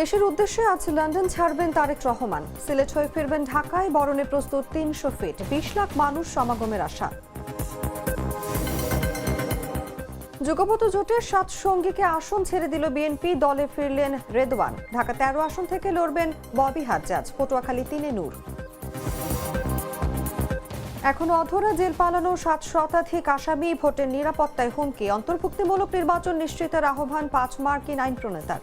দেশের উদ্দেশ্যে আজ লন্ডন ছাড়বেন তারেক রহমান। সিলেট হয়ে ফিরবেন ঢাকায়, বরণে প্রস্তুত তিনশো ফিট, বিশ লাখ মানুষ সমাগমের আশা। যুগপত জোটের সাত সঙ্গীকে আসন ছেড়ে দিল বিএনপি, দলে ফিরলেন রেদওয়ান। ঢাকা তেরো আসন থেকে লড়বেন ববি হাজ্জাজ, পটুয়াখালী তিনে নূর। এখন অধরা জেল পালানো সাত শতাধিক আসামি, ভোটের নিরাপত্তায় হুমকি, অন্তর্ভুক্তিমূলক নির্বাচন নিশ্চিতের আহ্বান পাঁচ মার্কিন আইন প্রণেতার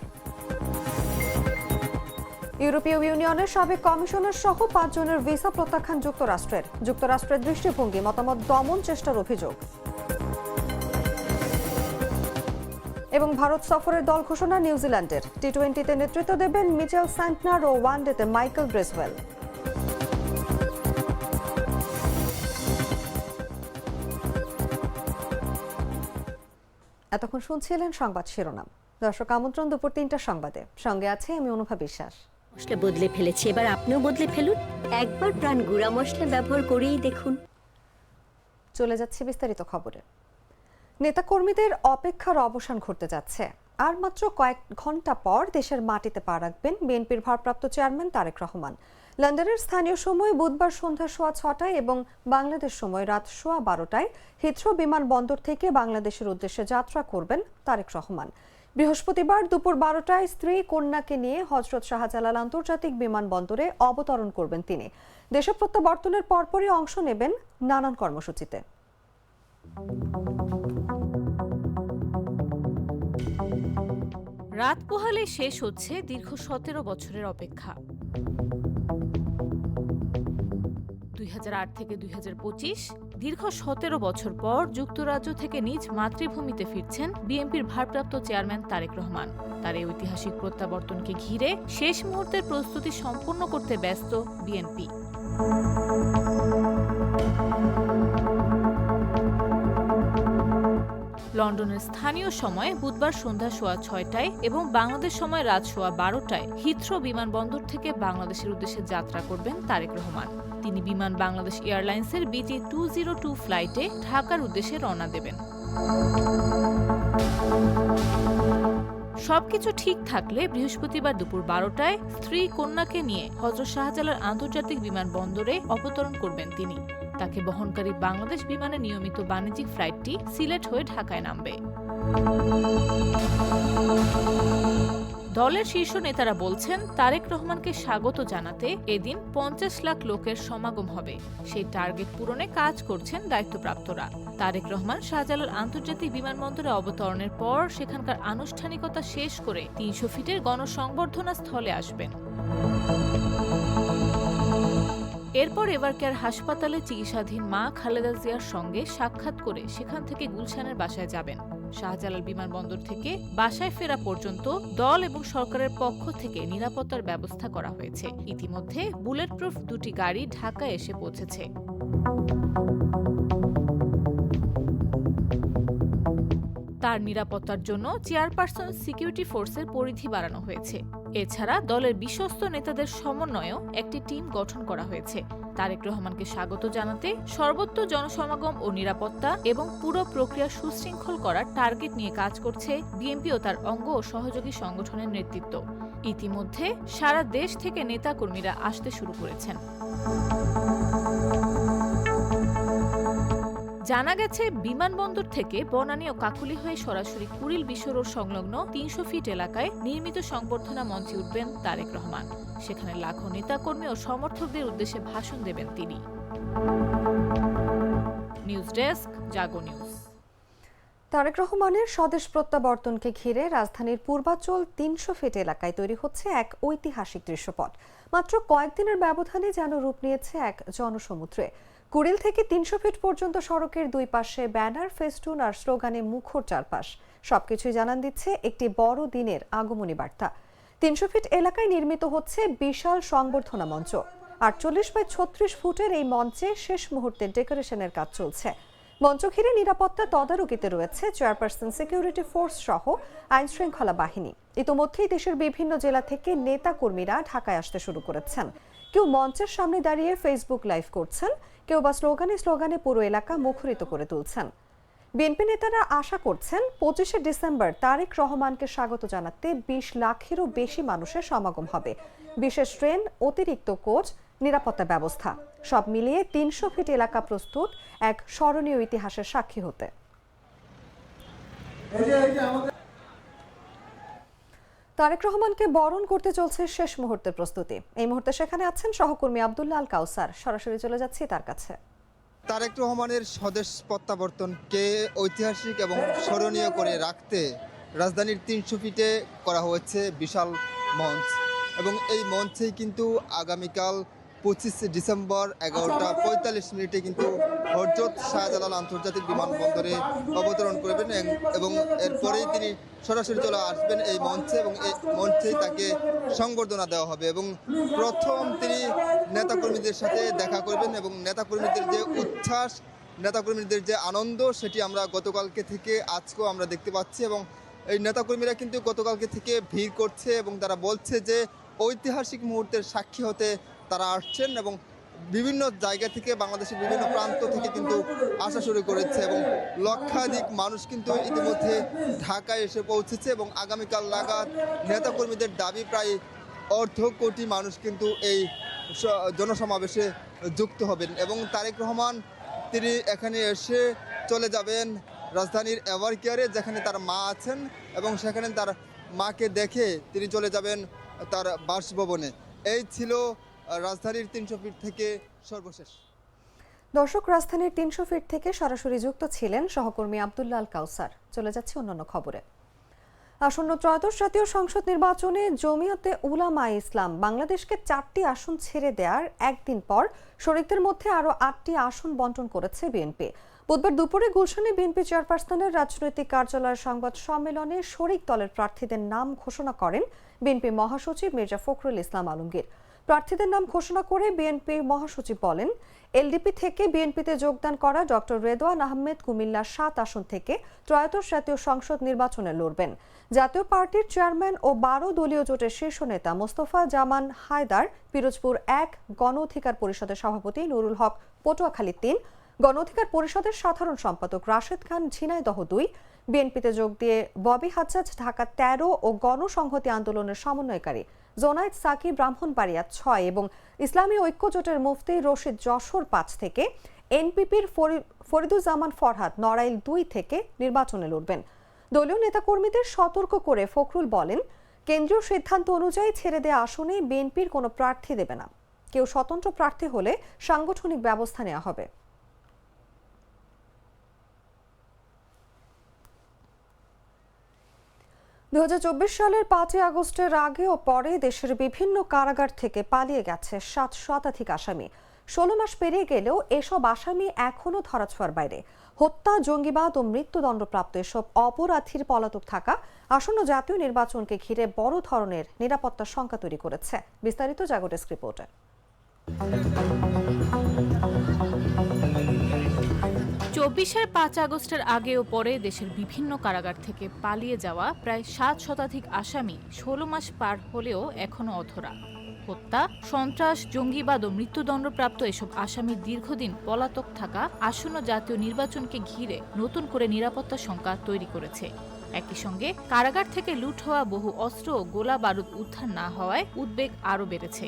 ইউরোপীয় ইউনিয়নের সাবেক কমিশনার সহ পাঁচজনের ভিসা প্রত্যাখ্যান যুক্তরাষ্ট্রের। যুক্তরাষ্ট্রের দৃষ্টিভঙ্গি, মতামত দমন চেষ্টার অভিযোগ। এবং ভারত সফরের দল ঘোষণা নিউজিল্যান্ডের। টি টোয়েন্টিতে নেতৃত্ব দেবেন মিচেল স্যান্টনার ও ওয়ানডেতে মাইকেল ব্রেসওয়েল এতক্ষণ শুনছিলেন সংবাদ শিরোনাম। দর্শক আমন্ত্রণ দুপুর তিনটার সংবাদে। সঙ্গে আছে আমি অনুভা বিশ্বাস। মশলা বদলে ফেলেছি, এবার আপনিও বদলে ফেলুন। একবার প্রাণ গুঁড়া মশলা ব্যবহার করেই দেখুন। চলে যাচ্ছে বিস্তারিত খবরে। অপেক্ষার অবসান ঘটতে যাচ্ছে। আর মাত্র কয়েক ঘণ্টা পর দেশের মাটিতে পা রাখবেন বিএনপির ভারপ্রাপ্ত চেয়ারম্যান তারেক রহমান। লন্ডনের স্থানীয় সময় বুধবার সন্ধ্যা সোয়া ছটায় এবং বাংলাদেশ সময় রাত সোয়া বারোটায় হিথ্রো বিমানবন্দর থেকে বাংলাদেশের উদ্দেশ্যে যাত্রা করবেন তারেক রহমান। বৃহস্পতিবার দুপুর বারোটায় স্ত্রী কন্যাকে নিয়ে হজরত শাহজালাল আন্তর্জাতিক বিমানবন্দরে অবতরণ করবেন তিনি। দেশে প্রত্যাবর্তনের পরপরই অংশ নেবেন নানান কর্মসূচিতে। রাত পোহালে শেষ হচ্ছে দীর্ঘ সতেরো বছরের অপেক্ষা। থেকে দুই হাজার পঁচিশ, দীর্ঘ সতেরো বছর পর যুক্তরাজ্য থেকে নিজ মাতৃভূমিতে ফিরছেন বিএনপির ভারপ্রাপ্ত চেয়ারম্যান তারেক রহমান। তার এই ঐতিহাসিক প্রত্যাবর্তনকে ঘিরে শেষ মুহূর্তের প্রস্তুতি সম্পন্ন করতে ব্যস্ত বিএনপি। লন্ডনের স্থানীয় সময় বুধবার সন্ধ্যা সোয়া ছয়টায় এবং বাংলাদেশ সময় রাত সোয়া বারোটায় হিথ্রো বিমানবন্দর থেকে বাংলাদেশের উদ্দেশ্যে যাত্রা করবেন তারেক রহমান। তিনি বিমান বাংলাদেশ এয়ারলাইন্সের বিজি টু জিরো টু ফ্লাইটে ঢাকার উদ্দেশ্যে রওনা দেবেন। সবকিছু ঠিক থাকলে বৃহস্পতিবার দুপুর বারোটায় স্ত্রী কন্যাকে নিয়ে হজরত শাহজালাল আন্তর্জাতিক বিমানবন্দরে অবতরণ করবেন তিনি। তাকে বহনকারী বাংলাদেশ বিমানে নিয়মিত বাণিজ্যিক ফ্লাইটটি সিলেট হয়ে ঢাকায় নামবে। দলের শীর্ষ নেতারা বলছেন, তারেক রহমানকে স্বাগত জানাতে এদিন পঞ্চাশ লাখ লোকের সমাগম হবে। সেই টার্গেট পূরণে কাজ করছেন দায়িত্বপ্রাপ্তরা। তারেক রহমান শাহজালাল আন্তর্জাতিক বিমানবন্দরে অবতরণের পর সেখানকার আনুষ্ঠানিকতা শেষ করে তিনশো ফিটের গণসংবর্ধনা স্থলে আসবেন। এরপর এবার কেয়ার হাসপাতালে চিকিৎসাধীন মা খালেদা জিয়ার সঙ্গে সাক্ষাৎ করে সেখান থেকে গুলশানের বাসায় যাবেন। শাহজালাল বিমানবন্দর থেকে বাসায় ফেরা পর্যন্ত দল এবং সরকারের পক্ষ থেকে নিরাপত্তার ব্যবস্থা করা হয়েছে। ইতিমধ্যে বুলেট প্রুফ দুটি গাড়ি ঢাকায় এসে পৌঁছেছে। তার নিরাপত্তার জন্য চেয়ারপারসন সিকিউরিটি ফোর্সের পরিধি বাড়ানো হয়েছে। এছাড়া দলের বিশ্বস্ত নেতাদের সমন্বয়েও একটি টিম গঠন করা হয়েছে। তারেক রহমানকে স্বাগত জানাতে সর্বত্র জনসমাগম ও নিরাপত্তা এবং পুরো প্রক্রিয়া সুশৃঙ্খল করার টার্গেট নিয়ে কাজ করছে বিএনপি ও তার অঙ্গ ও সহযোগী সংগঠনের নেতৃত্ব। ইতিমধ্যে সারা দেশ থেকে নেতাকর্মীরা আসতে শুরু করেছেন। জানা গেছে, বিমানবন্দর থেকে বনানী ও কাকুলি হয়ে সরাসরি কুড়িল বিশ্ব রোড সংলগ্ন তিনশো ফিট এলাকায় নির্মিত সংবর্ধনা মঞ্চে উঠবেন তারেক রহমান। সেখানে লাখো নেতাকর্মী ও সমর্থকদের উদ্দেশ্যে ভাষণ দেবেন তিনি। News desk, Jago News. Tarique রহমানের স্বদেশ প্রত্যাবর্তনকে ঘিরে রাজধানীর পূর্বাঞ্চল তিনশো ফিট এলাকায় তৈরি হচ্ছে এক ঐতিহাসিক দৃশ্যপট। মাত্র কয়েকদিনের ব্যবধানে যেন রূপ নিয়েছে এক জনসমুদ্রে। কুড়িল থেকে তিনশো ফিট পর্যন্ত সড়কের দুই পাশে ব্যানার, ফেস্টুন আর স্লোগানে মুখর চারপাশ। সবকিছুই জানান দিচ্ছে একটি বড় দিনের আগমনী বার্তা। তিনশো ফিট এলাকায় নির্মিত হচ্ছে বিশাল সংবর্ধনা মঞ্চ। আটচল্লিশ বাই ছত্রিশ ফুটের এই মঞ্চে শেষ মুহূর্তে ডেকোরেশনের কাজ চলছে। মঞ্চ ঘিরে নিরাপত্তা তদারকিতে রয়েছে চেয়ারপারসন সিকিউরিটি ফোর্স সহ আইন শৃঙ্খলা বাহিনী। ইতোমধ্যেই দেশের বিভিন্ন জেলা থেকে নেতা কর্মীরা ঢাকায় আসতে শুরু করেছেন। কেউ মঞ্চের সামনে দাঁড়িয়ে ফেসবুক লাইভ করছেন কেউ বা স্লোগানে স্লোগানে পুরো এলাকা মুখরিত করে তুলছেন। বিএনপি নেতারা আশা করছেন পঁচিশে ডিসেম্বর তারেক রহমানকে স্বাগত জানাতে বিশ লাখেরও বেশি মানুষের সমাগম হবে। বিশেষ ট্রেন, অতিরিক্ত কোচ, নিরাপত্তা ব্যবস্থা। সব মিলিয়ে তিনশো ফিট এলাকা প্রস্তুত এক স্মরণীয় ইতিহাসের সাক্ষী হতে। তারেক রহমানকে বরণ করতে চলছে শেষ মুহূর্তের প্রস্তুতি। এই মুহূর্তে সেখানে আছেন সহকর্মী আব্দুল্লাহ আল কাউসার। সরাসরি চলে যাচ্ছি তার কাছে। তারেক রহমানের স্বদেশ প্রত্যাবর্তনকে ঐতিহাসিক এবং স্মরণীয় করে রাখতে রাজধানীর তিনশো ফিটে করা হয়েছে বিশাল মঞ্চ। এবং এই মঞ্চেই কিন্তু আগামীকাল পঁচিশে ডিসেম্বর এগারোটা পঁয়তাল্লিশ মিনিটে কিন্তু হরজত শাহজালাল আন্তর্জাতিক বিমানবন্দরে অবতরণ করবেন এবং এরপরেই তিনি সরাসরি চলে আসবেন এই মঞ্চে এবং এই মঞ্চেই তাকে সংবর্ধনা দেওয়া হবে এবং প্রথম তিনি নেতাকর্মীদের সাথে দেখা করবেন এবং নেতাকর্মীদের যে উচ্ছ্বাস নেতাকর্মীদের যে আনন্দ সেটি আমরা গতকালকে থেকে আজকেও আমরা দেখতে পাচ্ছি এবং এই নেতাকর্মীরা কিন্তু গতকালকে থেকে ভিড় করছে এবং তারা বলছে যে ঐতিহাসিক মুহূর্তের সাক্ষী হতে তারা আসছেন এবং বিভিন্ন জায়গা থেকে বাংলাদেশের বিভিন্ন প্রান্ত থেকে কিন্তু আসা শুরু করেছে এবং লক্ষাধিক মানুষ কিন্তু ইতিমধ্যে ঢাকায় এসে পৌঁছেছে এবং আগামীকাল নাগাদ নেতাকর্মীদের দাবি প্রায় অর্ধ কোটি মানুষ কিন্তু এই জনসমাবেশে যুক্ত হবেন এবং তারেক রহমান, তিনি এখানে এসে চলে যাবেন রাজধানীর এভার কেয়ারে যেখানে তার মা আছেন এবং সেখানে তার মাকে দেখে তিনি চলে যাবেন তার বাসভবনে। এই ছিল রাজধানীর তিনশো ফিট থেকে সর্বশেষ। দর্শক, রাজধানীর তিনশো ফিট থেকে সরাসরি যুক্ত ছিলেন সহকর্মী আব্দুল্লাহ কাউসার। চলে যাচ্ছে অন্যান্য খবরে। আসন্ন ত্রয়োদশ জাতীয় সংসদ নির্বাচনে জমিয়তে উলামা ইসলাম বাংলাদেশকে চারটি আসন ছেড়ে দেওয়ার একদিন পর শরিকদের মধ্যে আরও আটটি আসন বন্টন করেছে বিএনপি। বুধবার দুপুরে গুলশানে বিএনপি চেয়ারপারসনের রাজনৈতিক কার্যালয়ের সংবাদ সম্মেলনে শরিক দলের প্রার্থীদের নাম ঘোষণা করেন বিএনপি মহাসচিব মির্জা ফখরুল ইসলাম আলমগীর। প্রার্থীদের নাম ঘোষণা করে বিএনপি মহাসচিব বলেন, এলডিপি থেকে বিএনপিতে যোগদান করা ডক্টর রেদওয়ান আহমেদ কুমিল্লা সাত আসন থেকে ত্রয়োদশ জাতীয় সংসদ নির্বাচনে লড়বেন। জাতীয় পার্টির চেয়ারম্যান ও বারো দলীয় জোটের শীর্ষ নেতা মোস্তফা জামান হায়দার পিরোজপুর এক গণ অধিকার পরিষদের সভাপতি নুরুল হক পটুয়াখালী তিন, গণ অধিকার পরিষদের সাধারণ সম্পাদক রাশেদ খান ঝিনাইদহ দুই বিএনপিতে যোগ দিয়ে ববি হাজ্জাজ ঢাকা তেরো ও গণসংহতি আন্দোলনের সমন্বয়কারী জোনায়েদ সাকি ব্রাহ্মণবাড়িয়া ছয় এবং ইসলামী ঐক্য জোটের মুফতি রশিদ যশোর পাঁচ থেকে এনপিপির ফরিদুজ্জামান ফরহাদ নড়াইল দুই থেকে নির্বাচনে লড়বেন। দলীয় নেতাকর্মীদের সতর্ক করে ফখরুল বলেন, কেন্দ্রীয় সিদ্ধান্ত অনুযায়ী ছেড়ে দেওয়া আসনে বিএনপির কোনো প্রার্থী দেবে না। কেউ স্বতন্ত্র প্রার্থী হলে সাংগঠনিক ব্যবস্থা নেওয়া হবে। দু হাজার চব্বিশ সালের পাঁচই আগস্টের আগে ও পরে দেশের বিভিন্ন কারাগার থেকে পালিয়ে গেছে সাত শতাধিক আসামি। ষোলো মাস পেরিয়ে গেলেও এসব আসামি এখনও ধরাছোঁয়ার বাইরে। হত্যা, জঙ্গিবাদ ও মৃত্যুদণ্ডপ্রাপ্ত এসব অপরাধীর পলাতক থাকা আসন্ন জাতীয় নির্বাচনকে ঘিরে বড় ধরনের নিরাপত্তার শঙ্কা তৈরি করেছে। বিস্তারিত জাগো রিপোর্টে। চব্বিশের পাঁচ আগস্টের আগে ও পরে দেশের বিভিন্ন কারাগার থেকে পালিয়ে যাওয়া প্রায় সাত শতাধিক আসামি ষোলো মাস পার হলেও এখনও অধরা। হত্যা, সন্ত্রাস, জঙ্গিবাদ ও মৃত্যুদণ্ডপ্রাপ্ত এসব আসামি দীর্ঘদিন পলাতক থাকা আসন্ন জাতীয় নির্বাচনকে ঘিরে নতুন করে নিরাপত্তা শঙ্কা তৈরি করেছে। একই সঙ্গে কারাগার থেকে লুট হওয়া বহু অস্ত্র ও গোলা বারুদ উদ্ধার না হওয়ায় উদ্বেগ আরও বেড়েছে।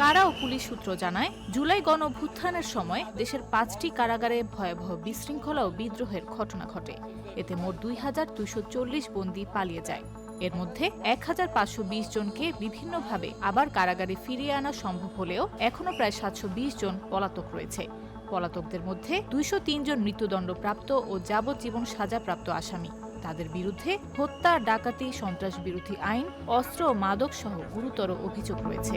কারা ও পুলিশ সূত্র জানায়, জুলাই গণ অভ্যুত্থানের সময় দেশের পাঁচটি কারাগারে ভয়াবহ বিশৃঙ্খলা ও বিদ্রোহের ঘটনা ঘটে। এতে মোট দুই হাজার দুইশো চল্লিশ বন্দী পালিয়ে যায়। এর মধ্যে এক হাজার পাঁচশো বিশ জনকে বিভিন্নভাবে আবার কারাগারে ফিরিয়ে আনা সম্ভব হলেও এখনও প্রায় সাতশো বিশ জন পলাতক রয়েছে। পলাতকদের মধ্যে দুইশো জন মৃত্যুদণ্ডপ্রাপ্ত ও যাবজ্জীবন সাজাপ্রাপ্ত আসামি। তাদের বিরুদ্ধে হত্যা, ডাকাতি, সন্ত্রাস বিরোধী আইন, অস্ত্র ও মাদক সহ গুরুতর অভিযোগ রয়েছে।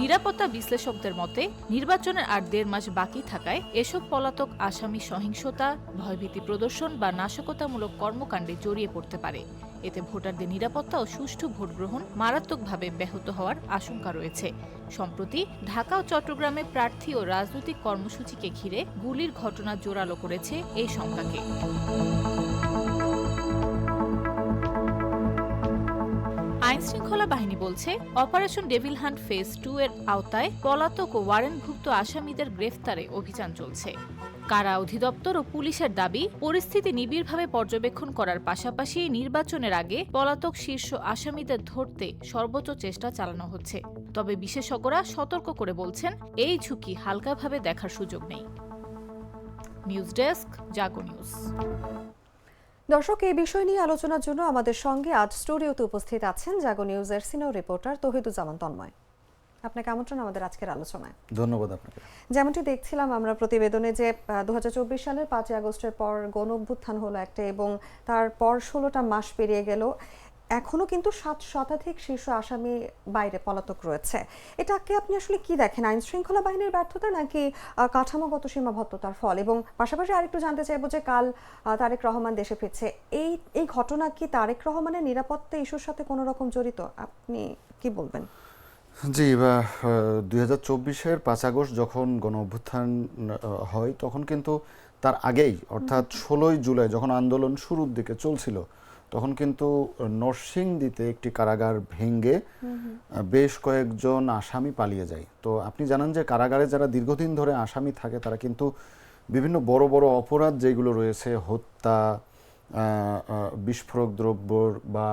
নিরাপত্তা বিশ্লেষকদের মতে, নির্বাচনের আর দেড় মাস বাকি থাকায় এসব পলাতক আসামি সহিংসতা, ভয়ভীতি প্রদর্শন বা নাশকতামূলক কর্মকাণ্ডে জড়িয়ে পড়তে পারে। এতে ভোটারদের নিরাপত্তা ও সুষ্ঠু ভোট গ্রহণ মারাত্মকভাবে ব্যাহত হওয়ার আশঙ্কা রয়েছে। সম্প্রতি ঢাকা ও চট্টগ্রামে প্রার্থী ও রাজনৈতিক কর্মসূচিকে ঘিরে গুলির ঘটনা জোরালো করেছে এই শঙ্কাকে আইন আইনশৃঙ্খলা বাহিনী বলছে, Operation Devil Hunt phase two এর আওতায় পলাতক ও ওয়ারেন্টভুক্ত আসামিদের গ্রেফতারে অভিযান চলছে। কারা অধিদপ্তর ও পুলিশের দাবি, পরিস্থিতি নিবিড়ভাবে পর্যবেক্ষণ করার পাশাপাশি নির্বাচনের আগে পলাতক শীর্ষ আসামিদের ধরতে সর্বোচ্চ চেষ্টা চালানো হচ্ছে। তবে বিশেষজ্ঞরা সতর্ক করে বলছেন, এই ঝুঁকি হালকাভাবে দেখার সুযোগ নেই। News desk, Jago News. দর্শক, এই বিষয় নিয়ে আলোচনার জন্য আমাদের সঙ্গে আজ স্টুডিওতে উপস্থিত আছেন জাগো নিউজের সিনিয়র রিপোর্টার তহিদুজ্জামান তন্ময়। আপনাকে আমন্ত্রণ আমাদের আজকের আলোচনায়। ধন্যবাদ আপনাকে। যেমনটি দেখছিলাম আমরা প্রতিবেদনে যে দুহাজার চব্বিশ সালের পাঁচই আগস্টের পর গণ অভ্যুত্থান হলো একটা এবং তারপর ষোলোটা মাস পেরিয়ে গেল। এখনও কিন্তু সাত শতাধিক শীর্ষ আসামি বাইরে পলাতক রয়েছে। এটাকে আপনি আসলে কি দেখেন? আইন শৃঙ্খলা বাহিনীর ব্যর্থতা নাকি কাঠামোগত সীমাবদ্ধতার ফল? এবং পাশাপাশি আরেকটু জানতে চাইব যে কাল তারেক রহমান দেশে ফিরছে। এই এই ঘটনা কি তারেক রহমানের নিরাপত্তা ইস্যুর সাথে কোনো রকম জড়িত? আপনি কি বলবেন? জি দুই হাজার চব্বিশের পাঁচ আগস্ট যখন গণ অভ্যুত্থান হয় তখন কিন্তু তার আগেই অর্থাৎ ষোলোই জুলাই যখন আন্দোলন শুরুর দিকে চলছিল তখন কিন্তু নরসিংদীতে একটি কারাগার ভেঙ্গে বেশ কয়েকজন আসামি পালিয়ে যায়। তো আপনি জানেন যে কারাগারে যারা দীর্ঘদিন ধরে আসামি থাকে তারা কিন্তু বিভিন্ন বড় বড় অপরাধ যেগুলো রয়েছে হত্যা বিস্ফোরক দ্রব্য বা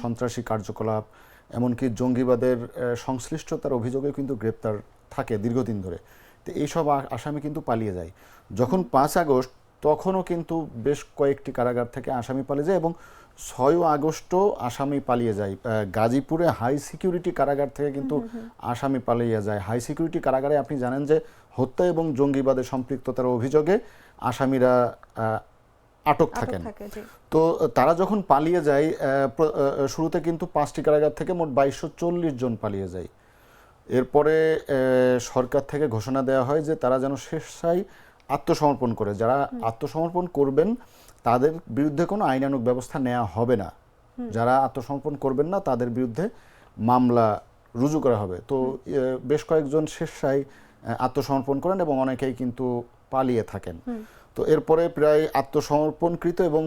সন্ত্রাসী কার্যকলাপ এমনকি জঙ্গিবাদের সংশ্লিষ্টতার অভিযোগে কিন্তু গ্রেপ্তার থাকে দীর্ঘদিন ধরে। তো এইসব আসামি কিন্তু পালিয়ে যায়। যখন পাঁচ আগস্ট তখনও কিন্তু বেশ কয়েকটি কারাগার থেকে আসামি পালিয়ে যায় এবং ছয় আগস্টও আসামি পালিয়ে যায়। গাজীপুরে হাই সিকিউরিটি কারাগার থেকে কিন্তু আসামি পালিয়ে যায়। হাই সিকিউরিটি কারাগারে আপনি জানেন যে হত্যা এবং জঙ্গিবাদে সম্পৃক্ততার অভিযোগে আসামিরা আটক থাকেন। তো তারা যখন পালিয়ে যায় শুরুতে কিন্তু পাঁচটি কারাগার থেকে মোট বাইশশো চল্লিশ জন পালিয়ে যায়। এরপরে সরকার থেকে ঘোষণা দেওয়া হয় যে তারা যেন স্বেচ্ছায় আত্মসমর্পণ করে। যারা আত্মসমর্পণ করবেন তাদের বিরুদ্ধে কোনো আইনানুগ ব্যবস্থা নেওয়া হবে না। যারা আত্মসমর্পণ করবেন না তাদের বিরুদ্ধে মামলা রুজু করা হবে। তো বেশ কয়েকজন আহ, আত্মসমর্পণ করেন এবং অনেকেই কিন্তু পালিয়ে থাকেন। তো এরপরে প্রায় আত্মসমর্পণকৃত এবং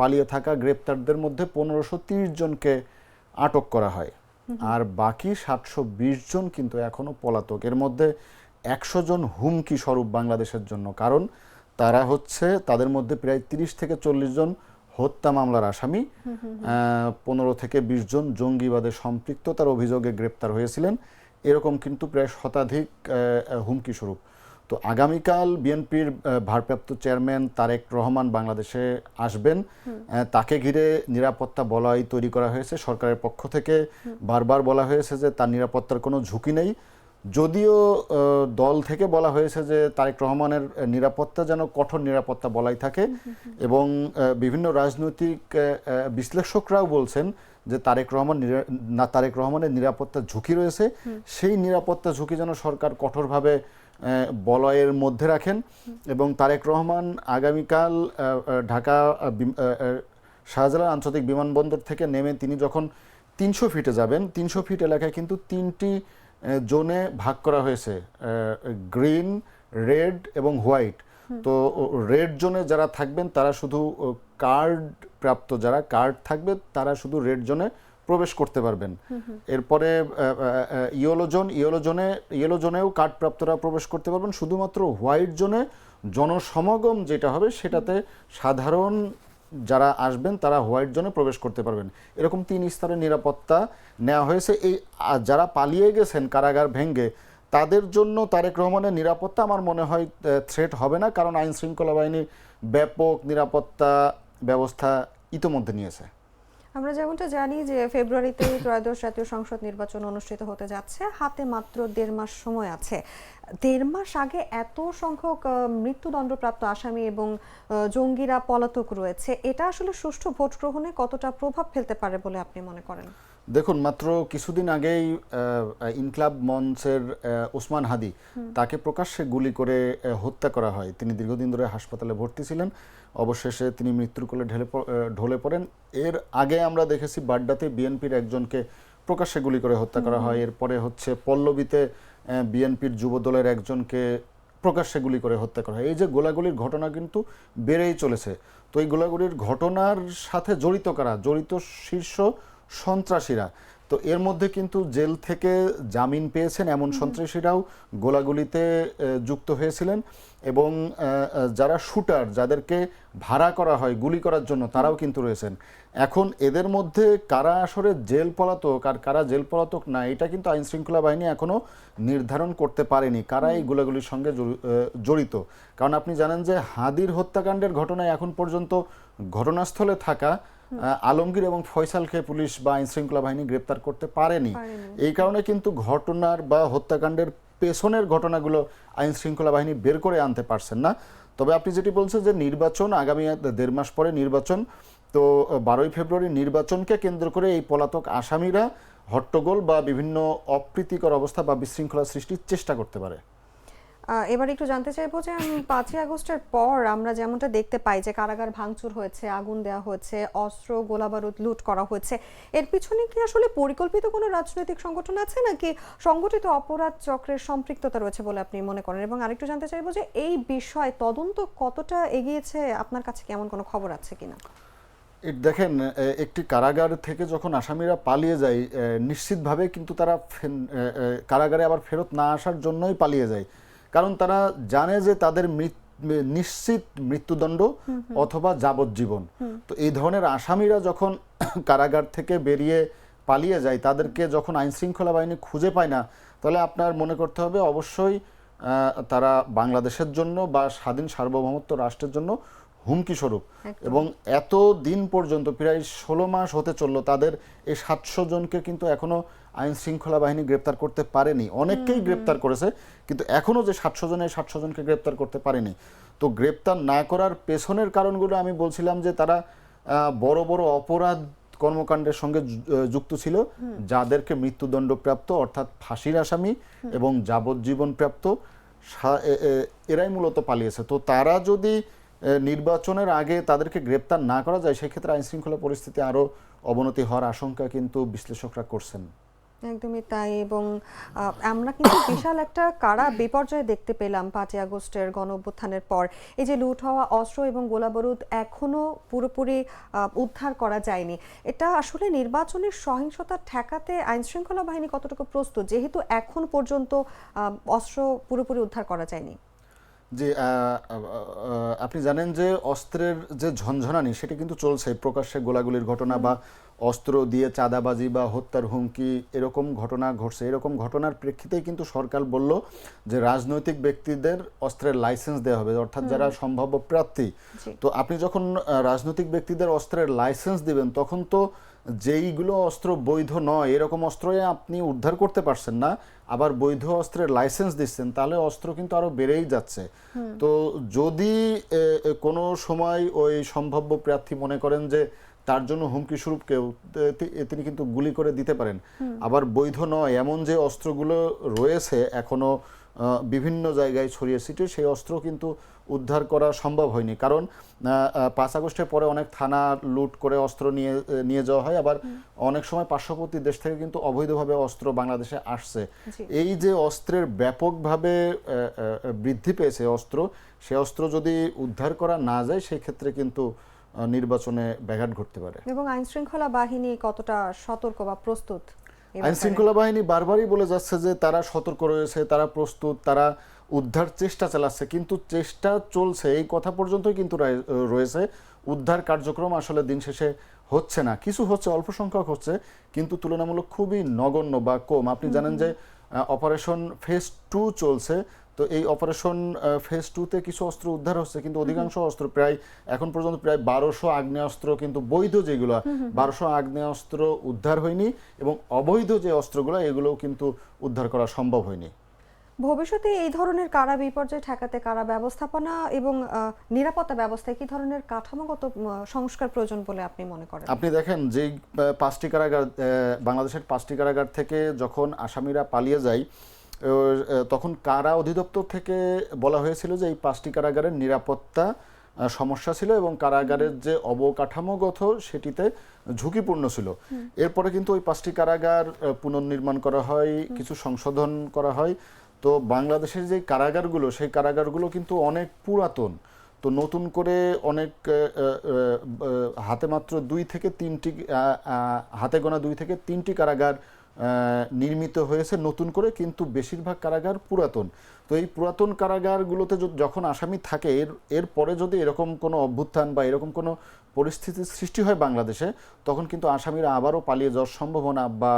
পালিয়ে থাকা গ্রেপ্তারদের মধ্যে পনেরোশো তিরিশ জনকে আটক করা হয়। আর বাকি সাতশো বিশ জন কিন্তু এখনও পলাতক। এর মধ্যে একশো জন হুমকি স্বরূপ বাংলাদেশের জন্য। কারণ তারা হচ্ছে তাদের মধ্যে প্রায় তিরিশ থেকে চল্লিশ জন হত্যা মামলার আসামি। পনেরো থেকে বিশ জন জঙ্গিবাদে সম্পৃক্ততার অভিযোগে গ্রেপ্তার হয়েছিলেন। এরকম কিন্তু প্রায় শতাধিক হুমকি স্বরূপ। তো আগামীকাল বিএনপির ভারপ্রাপ্ত চেয়ারম্যান তারেক রহমান বাংলাদেশে আসবেন। তাকে ঘিরে নিরাপত্তা বলয় তৈরি করা হয়েছে। সরকারের পক্ষ থেকে বারবার বলা হয়েছে যে তার নিরাপত্তার কোনো ঝুঁকি নেই। যদিও দল থেকে বলা হয়েছে যে তারেক রহমানের নিরাপত্তা যেন কঠোর নিরাপত্তা বলাই থাকে এবং বিভিন্ন রাজনৈতিক বিশ্লেষকরাও বলছেন যে তারেক রহমান না তারেক রহমানের নিরাপত্তা ঝুঁকি রয়েছে। সেই নিরাপত্তা ঝুঁকি যেন সরকার কঠোরভাবে বলয়ের মধ্যে রাখেন এবং তারেক রহমান আগামীকাল ঢাকা শাহজালাল আন্তর্জাতিক বিমানবন্দর থেকে নেমে তিনি যখন তিনশো ফিটে যাবেন তিনশো ফিট এলাকায় কিন্তু তিনটি জোনে ভাগ করা হয়েছে গ্রিন রেড এবং হোয়াইট। তো রেড জোনে যারা থাকবেন তারা শুধু কার্ড প্রাপ্ত যারা কার্ড থাকবে তারা শুধু রেড জোনে প্রবেশ করতে পারবেন। এরপরে ইয়েলো জোন ইয়েলো জোনে ইয়েলো জোনেও কার্ড প্রাপ্তরা প্রবেশ করতে পারবেন। শুধুমাত্র হোয়াইট জোনে জনসমাগম যেটা হবে সেটাতে সাধারণ যারা আসবেন তারা হোয়াইট জোনে প্রবেশ করতে পারবেন। এরকম তিন স্তরের নিরাপত্তা নেওয়া হয়েছে। এই যারা পালিয়ে গেছেন কারাগার ভেঙ্গে তাদের জন্য তারেক রহমানের নিরাপত্তা আমার মনে হয় থ্রেট হবে না। কারণ আইন শৃঙ্খলা বাহিনী ব্যাপক নিরাপত্তা ব্যবস্থা ইতোমধ্যে নিয়েছে। আমরা যেমনটা জানি যে ফেব্রুয়ারিতে ত্রয়োদশ জাতীয় সংসদ নির্বাচন অনুষ্ঠিত হতে যাচ্ছে। হাতে মাত্র দেড় মাস সময় আছে। দেড় মাস আগে এত সংখ্যক মৃত্যুদণ্ডপ্রাপ্ত আসামি এবং জঙ্গিরা পলাতক রয়েছে। এটা আসলে সুষ্ঠু ভোট গ্রহণে কতটা প্রভাব ফেলতে পারে বলে আপনি মনে করেন? দেখুন মাত্র কিছুদিন আগেই ইনকলাব মঞ্চের ওসমান হাদি তাকে প্রকাশ্যে গুলি করে হত্যা করা হয়। তিনি দীর্ঘদিন ধরে হাসপাতালে ভর্তি ছিলেন। অবশেষে তিনি মৃত্যুর কোলে ঢেলে ঢলে পড়েন। এর আগে আমরা দেখেছি বাড্ডাতে বিএনপির একজনকে প্রকাশ্যে গুলি করে হত্যা করা হয়। এরপরে হচ্ছে পল্লবীতে বিএনপির যুব দলের একজনকে প্রকাশ্যে গুলি করে হত্যা করা হয়। এই যে গোলাগুলির ঘটনা কিন্তু বেড়েই চলেছে। তো এই গোলাগুলির ঘটনার সাথে জড়িত কারা? জড়িত শীর্ষ সন্ত্রাসীরা। তো এর মধ্যে কিন্তু জেল থেকে জামিন পেয়েছেন এমন সন্ত্রাসীরাও গোলাগুলিতে যুক্ত হয়েছিলেন এবং যারা শুটার যাদেরকে ভাড়া করা হয় গুলি করার জন্য তারাও কিন্তু রয়েছেন। এখন এদের মধ্যে কারা আসলে জেল পলাতক আর কারা জেল পলাতক না এটা কিন্তু আইন শৃঙ্খলা বাহিনী এখনও নির্ধারণ করতে পারেনি কারা এই গোলাগুলির সঙ্গে জড়ি- জড়িত। কারণ আপনি জানেন যে হাদির হত্যাকাণ্ডের ঘটনায় এখন পর্যন্ত ঘটনাস্থলে থাকা আলমগীর এবং ফয়সালকে পুলিশ বা আইনশৃঙ্খলা বাহিনী গ্রেপ্তার করতে পারেনি। এই কারণে কিন্তু ঘটনার বা হত্যাকাণ্ডের পেছনের ঘটনাগুলো আইনশৃঙ্খলা বাহিনী বের করে আনতে পারছেন না। তবে আপনি যেটি বলছেন যে নির্বাচন আগামী দেড় মাস পরে নির্বাচন তো বারোই ফেব্রুয়ারি নির্বাচনকে কেন্দ্র করে এই পলাতক আসামিরা হট্টগোল বা বিভিন্ন অপ্রীতিকর অবস্থা বা বিশৃঙ্খলা সৃষ্টির চেষ্টা করতে পারে। এবার একটু জানতে চাইব যে পাঁচই আগস্টের পর আমরা যেমনটা দেখতে পাই যে কারাগার ভাঙচুর হয়েছে, আগুন দেওয়া হয়েছে, অস্ত্র গোলাবারুদ লুট করা হয়েছে, এর পিছনে কি আসলে পরিকল্পিত কোনো রাজনৈতিক সংগঠন আছে, নাকি সংগঠিত অপরাধ চক্রের সম্পৃক্ততা রয়েছে বলে আপনি মনে করেন? এবং আরেকটু জানতে চাইব যে, এই বিষয় তদন্ত কতটা এগিয়েছে, আপনার কাছে কেমন কোনো খবর আছে কিনা? দেখেন একটি কারাগার থেকে যখন আসামিরা পালিয়ে যায় নিশ্চিতভাবে কিন্তু তারা কারাগারে আবার ফেরত না আসার জন্যই পালিয়ে যায়। কারণ তারা জানে যে তাদের নিশ্চিত মৃত্যুদণ্ড অথবা যাবজ্জীবন। তো এই ধরনের আসামিরা যখন কারাগার থেকে বেরিয়ে পালিয়ে যায় তাদেরকে যখন আইন শৃঙ্খলা বাহিনী খুঁজে পায় না তাহলে আপনার মনে করতে হবে অবশ্যই তারা বাংলাদেশের জন্য বা স্বাধীন সার্বভৌমত্ব রাষ্ট্রের জন্য হুমকি স্বরূপ। এবং এত দিন পর্যন্ত প্রায় ষোলো মাস হতে চলল তাদের এই সাতশো জনকে কিন্তু এখনও আইন শৃঙ্খলা বাহিনী গ্রেপ্তার করতে পারেনি। অনেককেই গ্রেপ্তার করেছে কিন্তু এখনও যে সাতশো জনের সাতশো জনকে গ্রেপ্তার করতে পারেনি। তো গ্রেপ্তার না করার পেছনের কারণগুলো আমি বলছিলাম যে তারা বড় বড় অপরাধ কর্মকাণ্ডের সঙ্গে যুক্ত ছিল যাদেরকে মৃত্যুদণ্ড প্রাপ্ত অর্থাৎ ফাঁসির আসামি এবং যাবজ্জীবন প্রাপ্ত এরাই মূলত পালিয়েছে। তো তারা যদি নির্বাচনের আগে তাদেরকে গ্রেপ্তার না করা যায় সেক্ষেত্রে আইন শৃঙ্খলা পরিস্থিতি আরও অবনতি হওয়ার আশঙ্কা কিন্তু বিশ্লেষকরা করছেন। একদমই তাই এবং আমরা কিন্তু বিশাল একটা কারা বিপর্যয় দেখতে পেলাম পাঁচই আগস্টের গণ অভ্যুত্থানের পর। এই যে লুট হওয়া অস্ত্র এবং গোলাবারুদ এখনও পুরোপুরি উদ্ধার করা যায়নি। এটা আসলে নির্বাচনের সহিংসতা ঠেকাতে আইন শৃঙ্খলা বাহিনী কতটুকু প্রস্তুত? যেহেতু এখন পর্যন্ত অস্ত্র পুরোপুরি উদ্ধার করা যায়নি। যে আপনি জানেন যে অস্ত্রের যে ঝনঝনানি সেটা কিন্তু চলছে প্রকাশ্যে গোলাগুলির ঘটনা বা অস্ত্র দিয়ে চাঁদাবাজি বা হত্যার হুমকি এরকম ঘটনা ঘটছে। এরকম ঘটনার প্রেক্ষিতেই কিন্তু সরকার বলল যে রাজনৈতিক ব্যক্তিদের অস্ত্রের লাইসেন্স দেওয়া হবে অর্থাৎ যারা সম্ভাব্য প্রার্থী। তো আপনি যখন রাজনৈতিক ব্যক্তিদের অস্ত্রের লাইসেন্স দিবেন তখন তো যেইগুলো অস্ত্র বৈধ নয় এরকম অস্ত্রই আপনি উদ্ধার করতে পারছেন না আবার বৈধ অস্ত্রের লাইসেন্স দিচ্ছেন তাহলে অস্ত্র কিন্তু আরও বেড়েই যাচ্ছে। তো যদি কোনো সময় ওই সম্ভাব্য প্রার্থী মনে করেন যে তার জন্য হুমকি স্বরূপ কেউ তিনি কিন্তু গুলি করে দিতে পারেন। আবার বৈধ নয় এমন যে অস্ত্রগুলো রয়েছে এখনও আহ, বিভিন্ন জায়গায় ছড়িয়ে ছিটিয়ে সেই অস্ত্র কিন্তু উদ্ধার করা সম্ভব হয়নি। কারণ পাঁচ আগস্টের পরে অনেক থানা লুট করে অস্ত্র নিয়ে নিয়ে যাওয়া হয়। আবার অনেক সময় পার্শ্ববর্তী দেশ থেকে কিন্তু অবৈধভাবে অস্ত্র বাংলাদেশে আসছে। এই যে অস্ত্রের ব্যাপকভাবে বৃদ্ধি পেয়েছে অস্ত্র সে অস্ত্র যদি উদ্ধার করা না যায় সেই ক্ষেত্রে কিন্তু নির্বাচনে ব্যাঘাত ঘটতে পারে। এবং আইন শৃঙ্খলা বাহিনী কতটা সতর্ক বা প্রস্তুত আইন শৃঙ্খলা বাহিনী বারবারই বলে যাচ্ছে যে তারা সতর্ক রয়েছে তারা প্রস্তুত তারা উদ্ধার চেষ্টা চালাচ্ছে কিন্তু চেষ্টা চলছে। এই কথা পর্যন্তই কিন্তু রয়েছে। উদ্ধার কার্যক্রম আসলে দিন শেষে হচ্ছে না। কিছু হচ্ছে অল্প সংখ্যক হচ্ছে কিন্তু তুলনামূলক খুবই নগণ্য বা কম। আপনি জানেন যে অপারেশন ফেজ টু চলছে তো এই অপারেশন ফেজ টুতে কিছু অস্ত্র উদ্ধার হচ্ছে কিন্তু অধিকাংশ অস্ত্র প্রায় এখন পর্যন্ত প্রায় বারোশো আগ্নেয়াস্ত্র কিন্তু বৈধ যেগুলো বারোশো আগ্নেয়াস্ত্র উদ্ধার হয়নি এবং অবৈধ যে অস্ত্রগুলো এগুলোও কিন্তু উদ্ধার করা সম্ভব হয়নি। ভবিষ্যতে এই ধরনের কারা বিপর্যয় ঠেকাতে কারা ব্যবস্থাপনা এবং নিরাপত্তা ব্যবস্থায় কি ধরনের কাঠামোগত সংস্কার প্রয়োজন বলে আপনি মনে করেন? আপনি দেখেন আহ, পাঁচটি কারাগার বাংলাদেশের পাঁচটি কারাগার থেকে যখন আসামিরা পালিয়ে যায় তখন কারা অধিদপ্তর থেকে বলা হয়েছিল যে এই পাঁচটি কারাগারের নিরাপত্তা সমস্যা ছিল এবং কারাগারের যে অবকাঠামোগত সেটিতে ঝুঁকিপূর্ণ ছিল। এরপরে কিন্তু ওই পাঁচটি কারাগার পুনর্নির্মাণ করা হয় কিছু সংশোধন করা হয় তো বাংলাদেশের যে কারাগারগুলো, সেই কারাগারগুলো কিন্তু অনেক পুরাতন। তো নতুন করে অনেক হাতে মাত্র দুই থেকে তিনটি হাতে গোনা দুই থেকে তিনটি কারাগার নির্মিত হয়েছে নতুন করে, কিন্তু বেশিরভাগ কারাগার পুরাতন। তো এই পুরাতন কারাগারগুলোতে যখন আসামি থাকে, এর এরপরে যদি এরকম কোনো অভ্যুত্থান বা এরকম কোনো পরিস্থিতির সৃষ্টি হয় বাংলাদেশে, তখন কিন্তু আসামিরা আবারও পালিয়ে যাওয়ার সম্ভাবনা বা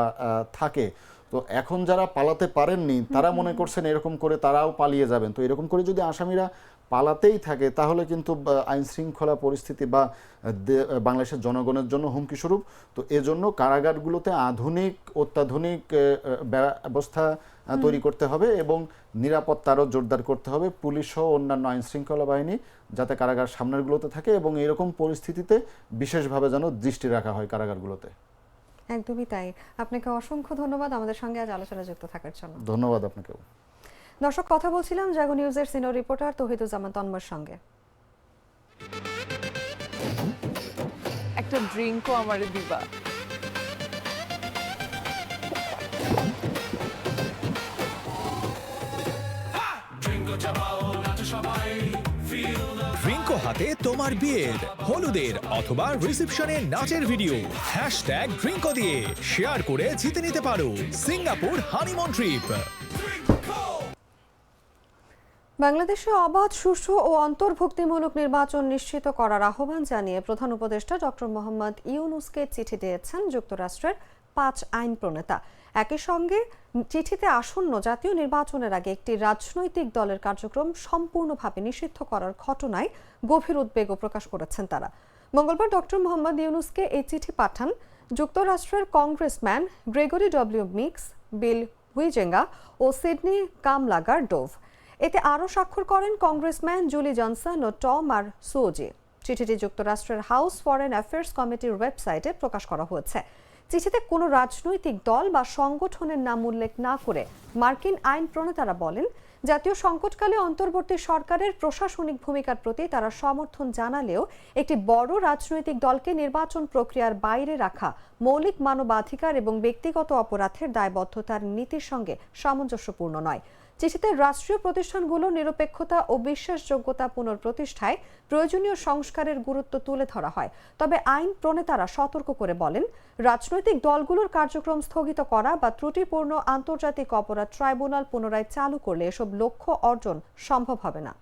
থাকে। তো এখন যারা পালাতে পারেননি তারা মনে করছেন এরকম করে তারাও পালিয়ে যাবেন। তো এরকম করে যদি আসামিরা পালাতেই থাকে তাহলে কিন্তু আইন শৃঙ্খলা পরিস্থিতি বা দে- বাংলাদেশের জনগণের জন্য হুমকি স্বরূপ। তো এজন্য কারাগারগুলোতে আধুনিক অত্যাধুনিক ব্যবস্থা তৈরি করতে হবে এবং নিরাপত্তা আরও জোরদার করতে হবে পুলিশ সহ অন্যান্য আইন শৃঙ্খলা বাহিনী যাতে কারাগার সামনেরগুলোতে থাকে এবং এরকম পরিস্থিতিতে বিশেষভাবে যেন দৃষ্টি রাখা হয় কারাগারগুলোতে। একদমই তাই। আপনাকে অসংখ্য ধন্যবাদ। আমাদের সঙ্গে আজ আলোচনা যুক্ত থাকার জন্য। ধন্যবাদ আপনাকেও। দর্শক কথা বলছিলাম জাগো নিউজের সিনিয়র রিপোর্টার তহিদুজ্জামান তন্ময়ের সঙ্গে। একটা ড্রিঙ্কও আমার দিবা। হাতে তোমার বিয়ের, হলুদের অথবা রিসেপশনের নাচের ভিডিও হ্যাশট্যাগ ড্রিঙ্কো দিয়ে শেয়ার করে জিতে নিতে পারো সিঙ্গাপুর হানিমুন ট্রিপ বাংলাদেশে অবাধ, সুষ্ঠু ও অন্তর্ভুক্তিমূলক নির্বাচন নিশ্চিত করার আহ্বান জানিয়ে প্রধান উপদেষ্টা ডক্টর মোহাম্মদ ইউনুসকে চিঠি দিয়েছেন যুক্তরাষ্ট্রের পাঁচ আইন প্রণেতা একই সঙ্গে চিঠিতে আসন্ন জাতীয় নির্বাচনের আগে একটি রাজনৈতিক দলের কার্যক্রম সম্পূর্ণভাবে নিষিদ্ধ করার ঘটনায় গভীর উদ্বেগও প্রকাশ করেছেন তারা। মঙ্গলবার ডক্টর মোহাম্মদ ইউনুসকে এই চিঠি পাঠান যুক্তরাষ্ট্রের congressman Gregory W Meeks, Bill Huizenga ও সিডনি কামলাগার ডোভ এতে আরও স্বাক্ষর করেন কংগ্রেসম্যান জুলি জনসন ও টম আর সুওজি চিঠিটি যুক্তরাষ্ট্রের হাউস ফরেন অ্যাফেয়ার্স কমিটির ওয়েবসাইটে প্রকাশ করা হয়েছে। চিঠিতে কোনো রাজনৈতিক দল বা সংগঠনের নাম উল্লেখ না করে মার্কিন আইন প্রণেতারা বলেন, জাতীয় সংকটকালে অন্তর্বর্তী সরকারের প্রশাসনিক ভূমিকার প্রতি তারা সমর্থন জানালেও একটি বড় রাজনৈতিক দলকে নির্বাচন প্রক্রিয়ার বাইরে রাখা মৌলিক মানবাধিকার এবং ব্যক্তিগত অপরাধের দায়বদ্ধতার নীতির সঙ্গে সামঞ্জস্যপূর্ণ নয়। চিঠিতে রাষ্ট্রীয় প্রতিষ্ঠানগুলোর নিরপেক্ষতা ও বিশ্বাসযোগ্যতা পুনঃপ্রতিষ্ঠায় প্রয়োজনীয় সংস্কারের গুরুত্ব তুলে ধরা হয়। তবে আইন প্রণেতারা সতর্ক করে বলেন, রাজনৈতিক দলগুলোর কার্যক্রম স্থগিত করা বা ত্রুটিপূর্ণ আন্তর্জাতিক অপরাধ ট্রাইব্যুনাল পুনরায় চালু করলে এসব লক্ষ্য অর্জন সম্ভব হবে না।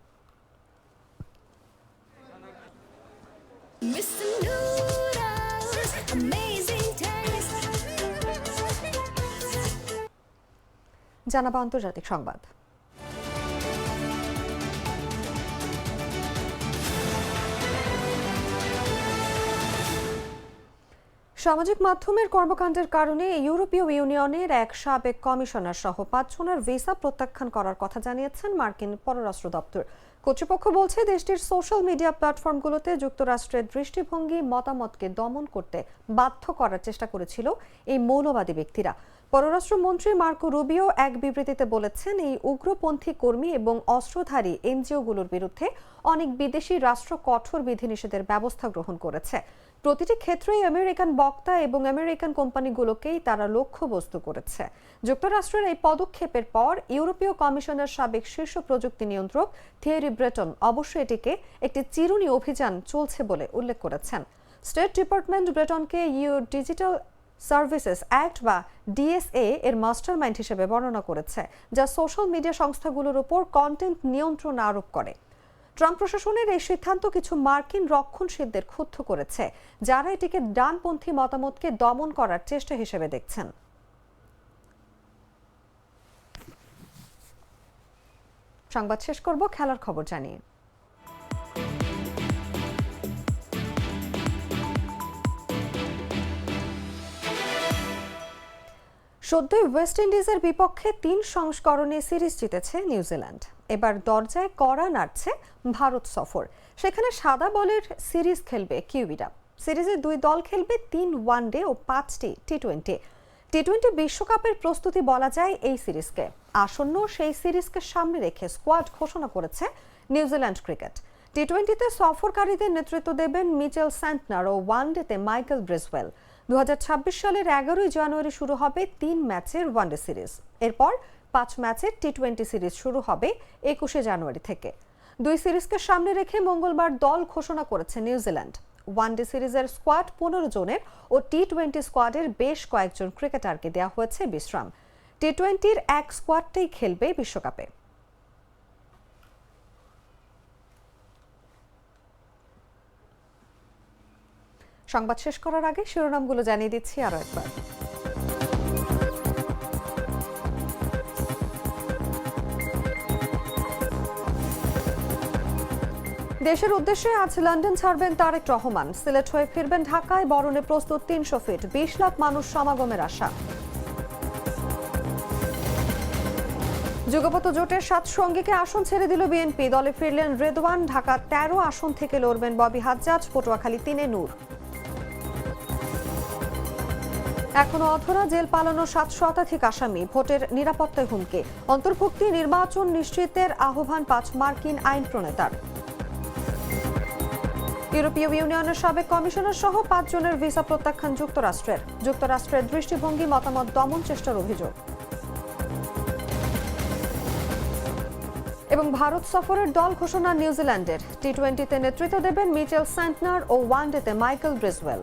জানাব আন্তর্জাতিক সংবাদ। সামাজিক মাধ্যমের কর্মকাণ্ডের কারণে ইউরোপীয় ইউনিয়নের এক সাবেক কমিশনার সহ পাঁচজনের ভিসা প্রত্যাখ্যান করার কথা জানিয়েছেন মার্কিন পররাষ্ট্র দপ্তর। কর্তৃপক্ষ বলছে, দেশটির সোশ্যাল মিডিয়া প্ল্যাটফর্মগুলোতে যুক্তরাষ্ট্রের দৃষ্টিভঙ্গি, মতামতকে দমন করতে বাধ্য করার চেষ্টা করেছিল এই মৌলবাদী ব্যক্তিরা। পররাষ্ট্রমন্ত্রী মার্কো রুবিও এক বিবৃতিতে বলেছেন, এই উগ্রপন্থী কর্মী এবং অস্ত্রধারী এনজিওগুলোর বিরুদ্ধে অনেক বিদেশি রাষ্ট্র কঠোর বিধিনিষেধের ব্যবস্থা গ্রহণ করেছে। প্রতিটি ক্ষেত্রেই আমেরিকান বক্তা এবং আমেরিকান কোম্পানিগুলোকেই তারা লক্ষ্যবস্তু করেছে। যুক্তরাষ্ট্রের এই পদক্ষেপের পর ইউরোপীয় কমিশনের সাবেক শীর্ষ প্রযুক্তি নিয়ন্ত্রক থিয়েরি ব্রেটন অবশ্যই এটিকে একটি চিরুনি অভিযান চলছে বলে উল্লেখ করেছেন। স্টেট ডিপার্টমেন্ট ব্রেটনকে ইউ ডিজিটাল সার্ভিসেস অ্যাক্ট বা ডিএসএ এর মাস্টারমাইন্ড হিসেবে বর্ণনা করেছে, যা সোশ্যাল মিডিয়া সংস্থাগুলোর উপর কন্টেন্ট নিয়ন্ত্রণ আরোপ করে। ট্রাম্প প্রশাসনের এই সিদ্ধান্ত কিছু মার্কিন রক্ষণশীলদের ক্ষুব্ধ করেছে, যারা এটিকে ডানপন্থী মতামতকে দমন করার চেষ্টা হিসেবে দেখছেন। সংবাদ শেষ করব, খেলার খবর জানিয়ে। সদ্যই ওয়েস্ট ইন্ডিজের বিপক্ষে তিন সংস্করণে সিরিজ জিতেছে নিউজিল্যান্ড। এবার দরজায় কড়া নাড়ছে ভারত সফর। সেখানে সাদা বলের সিরিজ খেলবে কিউবিরা সিরিজে দুই দল খেলবে তিন ওয়ানডে ও পাঁচটি টি টোয়েন্টি টি টোয়েন্টি বিশ্বকাপের প্রস্তুতি বলা যায় এই সিরিজকে। আসন্ন সেই সিরিজকে সামনে রেখে স্কোয়াড ঘোষণা করেছে নিউজিল্যান্ড ক্রিকেট। টি টোয়েন্টিতে সফরকারীদের নেতৃত্ব দেবেন মিচেল স্যান্টনার ও ওয়ান ওয়ানডেতে মাইকেল ব্রিসওয়েল। দুহাজার ছাব্বিশ সালের এগারোই জানুয়ারি শুরু হবে তিন ম্যাচের ওয়ানডে সিরিজ। এরপর পাঁচ ম্যাচের টি টোয়েন্টি সিরিজ শুরু হবে একুশে জানুয়ারি থেকে। দুই সিরিজকে সামনে রেখে মঙ্গলবার দল ঘোষণা করেছে নিউজিল্যান্ড। ওয়ানডে সিরিজের স্কোয়াড পনেরো জনের ও টি টোয়েন্টি স্কোয়াডের বেশ কয়েকজন ক্রিকেটারকে দেওয়া হয়েছে বিশ্রাম। টি টোয়েন্টির এক স্কোয়াডটাই খেলবে বিশ্বকাপে। সংবাদ শেষ করার আগে শিরোনামগুলো জানিয়ে দিচ্ছি আরও একবার। দেশের উদ্দেশ্যে আজ লন্ডন ছাড়বেন তারেক রহমান। সিলেট হয়ে ফিরবেন ঢাকায়, বরণে প্রস্তুত তিনশো ফিট, বিশ লাখ মানুষ সমাগমের আশা। যুগপত জোটের সাত সঙ্গীকে আসন ছেড়ে দিল বিএনপি। দলে ফিরলেন রেদওয়ান ঢাকা তেরো আসন থেকে লড়বেন ববি হাজ্জাজ, পটুয়াখালী তিনে নূর। এখনও অধরা জেল পালানো সাত শতাধিক আসামি ভোটের নিরাপত্তায় হুমকি। অন্তর্ভুক্তি, নির্বাচন নিশ্চিতের আহ্বান পাঁচ মার্কিন আইন প্রণেতার। ইউরোপীয় ইউনিয়নের সাবেক কমিশনার সহ পাঁচজনের ভিসা প্রত্যাখ্যান যুক্তরাষ্ট্রের। যুক্তরাষ্ট্রের দৃষ্টিভঙ্গি, মতামত দমন চেষ্টার অভিযোগ। এবং ভারত সফরের দল ঘোষণা নিউজিল্যান্ডের। টি টোয়েন্টিতে নেতৃত্ব দেবেন মিচেল স্যান্টনার ও ওয়ানডেতে মাইকেল ব্রিসওয়েল